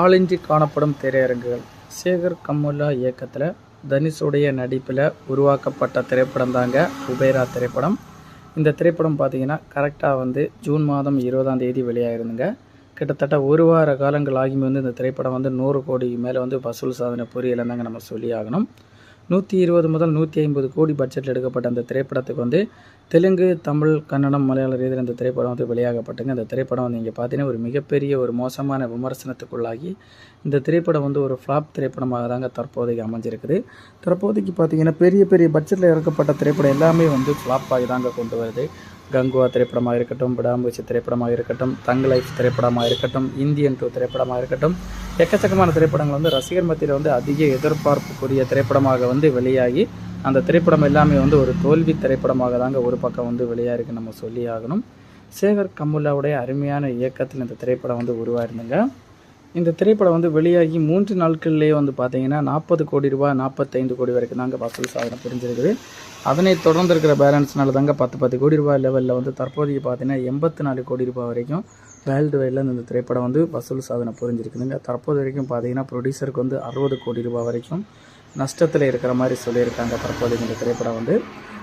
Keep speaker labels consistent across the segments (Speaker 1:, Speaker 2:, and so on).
Speaker 1: ஆளின்றி காணப்படும் திரையரங்குகள். சேகர் கம்முல்லா இயக்கத்தில் தனுஷுடைய நடிப்பில் உருவாக்கப்பட்ட திரைப்படம் தாங்க உபேரா திரைப்படம். இந்த திரைப்படம் பார்த்தீங்கன்னா கரெக்டாக வந்து ஜூன் மாதம் இருபதாம் தேதி வெளியாகிருந்துங்க கிட்டத்தட்ட ஒரு வார காலங்கள் ஆகியும் வந்து இந்த திரைப்படம் வந்து நூறு கோடிக்கு மேலே வந்து வசூல் சாதனை புரியலை தாங்க நம்ம சொல்லி ஆகணும் நூற்றி இருபது முதல் நூற்றி ஐம்பது கோடி பட்ஜெட்டில் எடுக்கப்பட்ட அந்த திரைப்படத்துக்கு வந்து தெலுங்கு தமிழ் கன்னடம் மலையாள ரீதியில் இந்த திரைப்படம் வந்து வெளியாகப்பட்டுங்க அந்த திரைப்படம் வந்து இங்கே பார்த்தீங்கன்னா ஒரு மிகப்பெரிய ஒரு மோசமான விமர்சனத்துக்குள்ளாகி இந்த திரைப்படம் வந்து ஒரு ஃப்ளாப் திரைப்படமாக தாங்க தற்போதைக்கு அமைஞ்சிருக்குது. தற்போதைக்கு பார்த்தீங்கன்னா பெரிய பெரிய பட்ஜெட்டில் இறக்கப்பட்ட திரைப்படம் எல்லாமே வந்து ஃப்ளாப் ஆகி தாங்க கொண்டு வருது. கங்குவா திரைப்படமாக இருக்கட்டும் விடாம்பூச்சி திரைப்படமாக இருக்கட்டும் தங் லைஃப் திரைப்படமாக இருக்கட்டும் இந்தியன் டூ திரைப்படமாக இருக்கட்டும் எக்கச்சக்கமான திரைப்படங்கள் வந்து ரசிகர் மத்தியில் வந்து அதிக எதிர்பார்ப்புக்குரிய திரைப்படமாக வந்து வெளியாகி அந்த திரைப்படம் எல்லாமே வந்து ஒரு தோல்வி திரைப்படமாக தாங்க ஒரு பக்கம் வந்து வெளியாகிருக்கு நம்ம சொல்லி ஆகணும் சேகர் கம்முல்லாவுடைய அருமையான இயக்கத்தில் இந்த திரைப்படம் வந்து உருவாயிருந்துங்க. இந்த திரைப்படம் வந்து வெளியாகி மூன்று நாட்கள்லேயே வந்து பார்த்தீங்கன்னா நாற்பது கோடி ரூபாய் நாற்பத்தைந்து கோடி வரைக்கும் தாங்க வசூல் சாதனை புரிஞ்சிருக்குது. அதனை தொடர்ந்து இருக்கிற பேலன்ஸ்னால தாங்க பத்து பத்து கோடி ரூபாய் லெவலில் வந்து தற்போதைக்கு பார்த்தீங்கன்னா எண்பத்து நாலு கோடி ரூபாய் வரைக்கும் வேர்ல்டு வைடில் இந்த திரைப்படம் வந்து வசூல் சாதனை புரிஞ்சிருக்குதுங்க. தற்போது வரைக்கும் பார்த்தீங்கன்னா ப்ரொடியூசருக்கு வந்து அறுபது கோடி ரூபாய் வரைக்கும் நஷ்டத்தில் இருக்கிற மாதிரி சொல்லியிருக்காங்க தற்போது இந்த திரைப்படம் வந்து.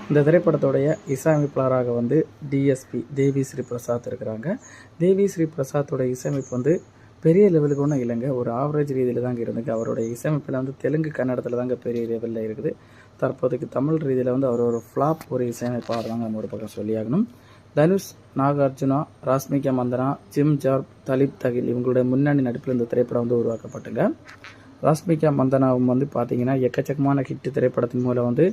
Speaker 1: இந்த திரைப்படத்துடைய இசையமைப்பாளராக வந்து டிஎஸ்பி தேவி ஸ்ரீ பிரசாத் இருக்கிறாங்க. தேவி ஸ்ரீ பிரசாத்தோட இசையமைப்பு வந்து பெரிய லெவலுக்கு ஒன்றும் இல்லைங்க. ஒரு ஆவரேஜ் ரீதியில் தாங்க இருந்துங்க. அவருடைய இசையமைப்பில் வந்து தெலுங்கு கன்னடத்தில் தாங்க பெரிய லெவலில் இருக்குது. தற்போதைக்கு தமிழ் ரீதியில் வந்து அவர் ஒரு ஃப்ளாப் ஒரு இசையமைப்பாளர் தாங்க நம்ம ஒரு பக்கம் சொல்லியாகணும். தனுஷ் நாகார்ஜுனா ராஸ்மிகா மந்தனா ஜிம் ஜார்ப் தலிப் தகில் இவங்களுடைய முன்னணி நடிப்பில் இந்த திரைப்படம் வந்து உருவாக்கப்பட்டுங்க. ராஸ்மிகா மந்தனாவும் வந்து பார்த்தீங்கன்னா எக்கச்சக்கமான ஹிட் திரைப்படத்தின் மூலம் வந்து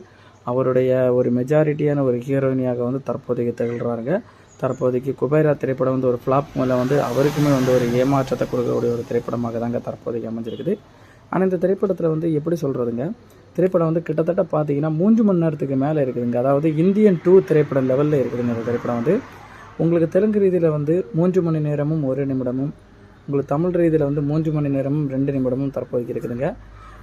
Speaker 1: அவருடைய ஒரு மெஜாரிட்டியான ஒரு ஹீரோயினியாக வந்து தற்போதைக்கு திகழ்கிறாருங்க தற்போதைக்கு குபேரா திரைப்படம் வந்து ஒரு ஃப்ளாப் மூலம் வந்து அவருக்குமே வந்து ஒரு ஏமாற்றத்தை கொடுக்கக்கூடிய ஒரு திரைப்படமாக தாங்க தற்போதைக்கு அமைஞ்சிருக்குது. ஆனால் இந்த திரைப்படத்தில் வந்து எப்படி சொல்கிறதுங்க திரைப்படம் வந்து கிட்டத்தட்ட பார்த்தீங்கன்னா மூன்று மணி நேரத்துக்கு மேலே இருக்குதுங்க. அதாவது இந்தியன் டூ திரைப்படம் லெவலில் இருக்குதுங்க இந்த திரைப்படம் வந்து. உங்களுக்கு தெலுங்கு ரீதியில் வந்து மூன்று மணி நேரமும் ஒரு நிமிடமும் உங்களுக்கு தமிழ் ரீதியில் வந்து மூன்று மணி நேரமும் ரெண்டு நிமிடமும் தற்போதைக்கு இருக்குதுங்க.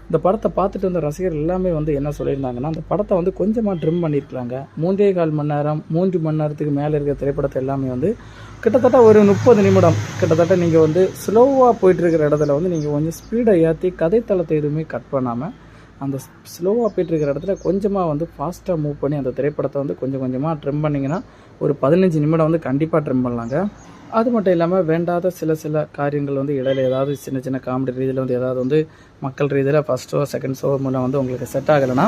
Speaker 1: இந்த படத்தை பார்த்துட்டு வந்த ரசிகர்கள் எல்லாமே வந்து என்ன சொல்லியிருந்தாங்கன்னா அந்த படத்தை வந்து கொஞ்சமாக ட்ரிம் பண்ணியிருக்கிறாங்க. மூன்றே கால் மணி நேரம் மூன்று மணி நேரத்துக்கு மேலே இருக்கிற திரைப்படத்தை எல்லாமே வந்து கிட்டத்தட்ட ஒரு முப்பது நிமிடம் கிட்டத்தட்ட நீங்கள் வந்து ஸ்லோவாக போயிட்டுருக்கிற இடத்துல வந்து நீங்கள் கொஞ்சம் ஸ்பீடை ஏற்றி கதைத்தளத்தை எதுவுமே கட் பண்ணாமல் அந்த ஸ்லோவாக போயிட்டுருக்கிற இடத்துல கொஞ்சமாக வந்து ஃபாஸ்ட்டாக மூவ் பண்ணி அந்த திரைப்படத்தை வந்து கொஞ்சம் கொஞ்சமாக ட்ரிம் பண்ணிங்கன்னா ஒரு பதினஞ்சு நிமிடம் வந்து கண்டிப்பாக ட்ரிம் பண்ணலாங்க. அது மட்டும் இல்லாமல் வேண்டாத சில சில காரியங்கள் வந்து இடையில ஏதாவது சின்ன சின்ன காமெடி ரீதியில் வந்து ஏதாவது வந்து மக்கள் ரீதியில் ஃபஸ்ட் ஷோ செகண்ட் ஷோ மூலம் வந்து உங்களுக்கு செட் ஆகலைன்னா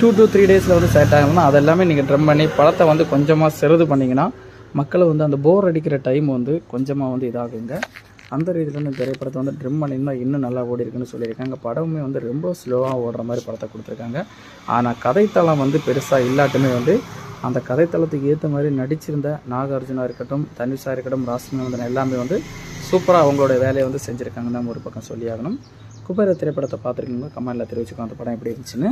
Speaker 1: டூ டூ த்ரீ டேஸில் வந்து செட் ஆகலைன்னா அதெல்லாமே நீங்கள் ட்ரம் பண்ணி படத்தை வந்து கொஞ்சமாக சிறுது பண்ணிங்கன்னா மக்களை வந்து அந்த போர் அடிக்கிற டைம் வந்து கொஞ்சமாக வந்து இதாகுங்க. அந்த ரீதியில் வந்து திரைப்படத்தை வந்து ட்ரிம் பண்ணியிருந்தால் இன்னும் நல்லா ஓடி இருக்குன்னு சொல்லியிருக்காங்க. படமுமே வந்து ரொம்ப ஸ்லோவாக ஓடுற மாதிரி படத்தை கொடுத்துருக்காங்க. ஆனால் கதைத்தளம் வந்து பெருசாக இல்லாட்டுமே வந்து அந்த கதைத்தளத்துக்கு ஏற்ற மாதிரி நடிச்சிருந்த நாகார்ஜுனா இருக்கட்டும் தனுஷா இருக்கட்டும் ராசிமந்தன் எல்லாமே வந்து சூப்பராக அவங்களோட வேலையை வந்து செஞ்சுருக்காங்கன்னு நம்ம ஒரு பக்கம் சொல்லியாகணும். குபேர திரைப்படத்தை பார்த்துருக்கீங்களா? கமெண்டில் தெரிவிச்சுக்கோ அந்த படம் எப்படி இருந்துச்சுன்னு.